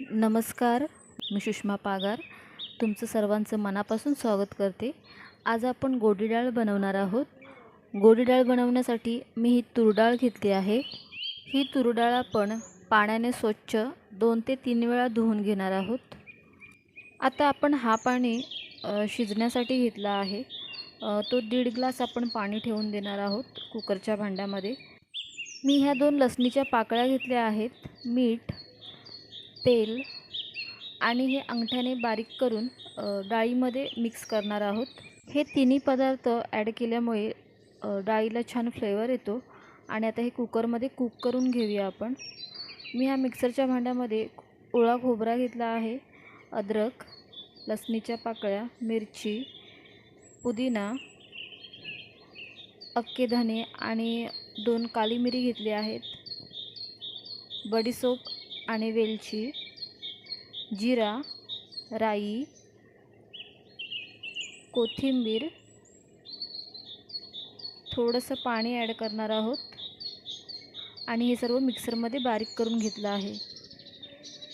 नमस्कार मी सुषमा पागार. तुमचं सर्वांचं मनापासून स्वागत करते. आज आपण गोडी डाळ बनवणार आहोत. गोडी डाळ बनवण्यासाठी मी ही तुरडाळ घेतली आहे. ही तुरडाळ आपण पाण्याने स्वच्छ दोन ते तीन वेळा धुवून घेणार आहोत. आता आपण हा पाणी शिजण्यासाठी घेतला आहे. तो दीड ग्लास आपण पाणी ठेवून देणार आहोत कुकरच्या भांड्यामध्ये. मी ह्या दोन लसणीच्या पाकळ्या घेतल्या आहेत. मीठ तेल आणि हे अंगठ्याने बारीक करून डाळीमध्ये मिक्स करणार आहोत. हे तिन्ही पदार्थ ॲड केल्यामुळे डाळीला छान फ्लेवर येतो. आणि आता हे कुकरमध्ये कुक करून घेऊया आपण. मी ह्या मिक्सरच्या भांड्यामध्ये ओळा खोबरा घेतला आहे अद्रक लसणीच्या पाकळ्या मिरची पुदिना अक्के धने आणि दोन काली मिरी घेतली आहेत. बडीसोप आणि वेलची जिरा राई कोथिंबीर थोडंसं पाणी ॲड करणार आहोत. आणि हे सर्व मिक्सरमध्ये बारीक करून घेतलं आहे.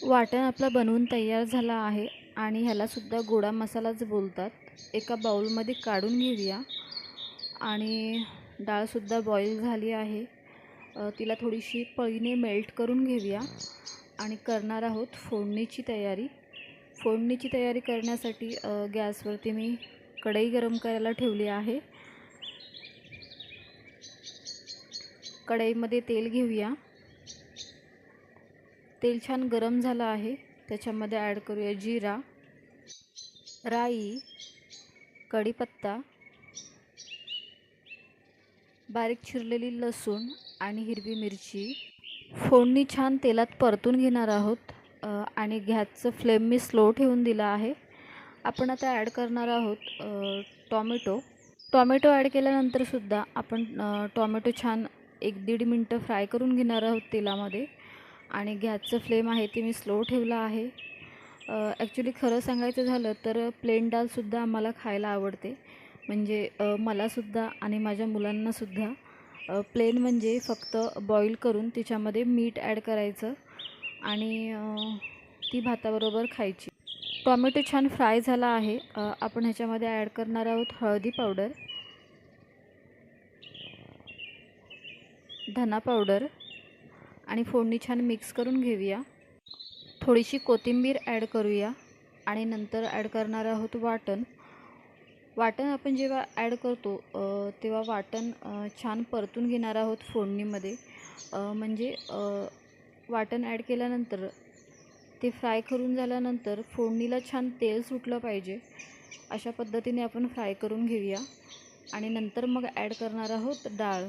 वाटण आपला बनवून तयार झाला आहे आणि ह्यालासुद्धा गोडा मसालाच बोलतात. एका बाउलमध्ये काढून घेऊया. आणि डाळसुद्धा बॉईल झाली आहे. तिला थोडीशी पळीने मेल्ट करून घेऊया आणि करणार आहोत फोडणीची तयारी. फोडणीची तयारी करण्यासाठी गॅसवरती मी कढई गरम करायला ठेवली आहे. कढईमध्ये तेल घेऊया. तेल छान गरम झालं आहे. त्याच्यामध्ये ॲड करूया जिरा राई कढीपत्ता बारीक चिरलेली लसूण आणि हिरवी मिरची. फोडणी छान तेलात परतून घेणार आहोत. आणि गॅसचं फ्लेम मी स्लो ठेवून दिला आहे. आपण आता ॲड करणार आहोत टॉमॅटो. टॉमॅटो ॲड केल्यानंतरसुद्धा आपण टॉमॅटो छान एक दीड मिनटं फ्राय करून घेणार आहोत तेलामध्ये. आणि गॅसचं फ्लेम आहे ते मी स्लो ठेवला आहे. ॲक्च्युली खरं सांगायचं झालं तर प्लेन डाळसुद्धा आम्हाला खायला आवडते. म्हणजे मलासुद्धा आणि माझ्या मुलांनासुद्धा. प्लेन म्हणजे फक्त बॉईल करून तिच्यामध्ये मीठ ॲड करायचं आणि ती भाताबरोबर खायची. टॉमॅटो छान फ्राय झाला आहे. आपण ह्याच्यामध्ये ॲड करणार आहोत हळदी पावडर धना पावडर आणि फोडणी छान मिक्स करून घेऊया. थोडीशी कोथिंबीर ॲड करूया आणि नंतर ॲड करणार आहोत वाटण. वाटण आपण जेव्हा ॲड करतो तेव्हा वाटण छान परतून घेणार आहोत फोडणीमध्ये. म्हणजे वाटण ॲड केल्यानंतर ते फ्राय करून झाल्यानंतर फोडणीला छान तेल सुटलं पाहिजे. अशा पद्धतीने आपण फ्राय करून घेऊया. आणि नंतर मग ॲड करणार आहोत डाळ.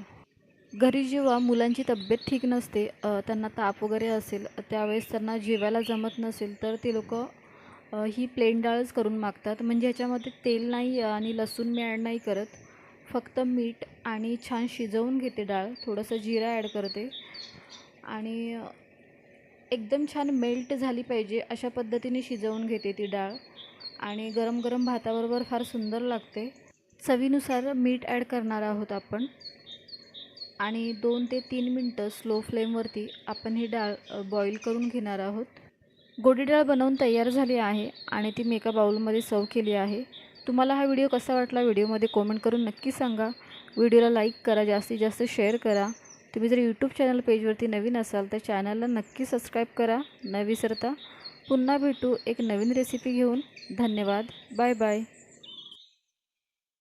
घरी जेव्हा मुलांची तब्येत ठीक नसते त्यांना ताप वगैरे असेल त्यावेळेस त्यांना जेवायला जमत नसेल तर ते लोक ही प्लेन डाळच करून मागतात. म्हणजे ह्याच्यामध्ये तेल नाही आणि लसूण मी ॲड नाही करत. फक्त मीठ आणि छान शिजवून घेते डाळ. थोडंसं जिरा ॲड करते. आणि एकदम छान मेल्ट झाली पाहिजे अशा पद्धतीने शिजवून घेते ती डाळ. आणि गरम गरम भाताबरोबर फार सुंदर लागते. चवीनुसार मीठ ॲड करणार आहोत आपण. आणि दोन ते तीन मिनटं स्लो फ्लेमवरती आपण ही डाळ बॉईल करून घेणार आहोत. गोडी डाळ बनवून तयार झाली आहे आणि ती मी एका बाउलमध्ये सर्व केली आहे. तुम्हाला हा व्हिडिओ कसा वाटला व्हिडिओमध्ये कॉमेंट करून नक्की सांगा. व्हिडिओला लाईक करा जास्तीत जास्त शेअर करा. तुम्ही जर यूट्यूब चॅनल पेजवरती नवीन असाल तर चॅनलला नक्की सबस्क्राईब करा. न विसरता पुन्हा भेटू एक नवीन रेसिपी घेऊन. धन्यवाद. Bye bye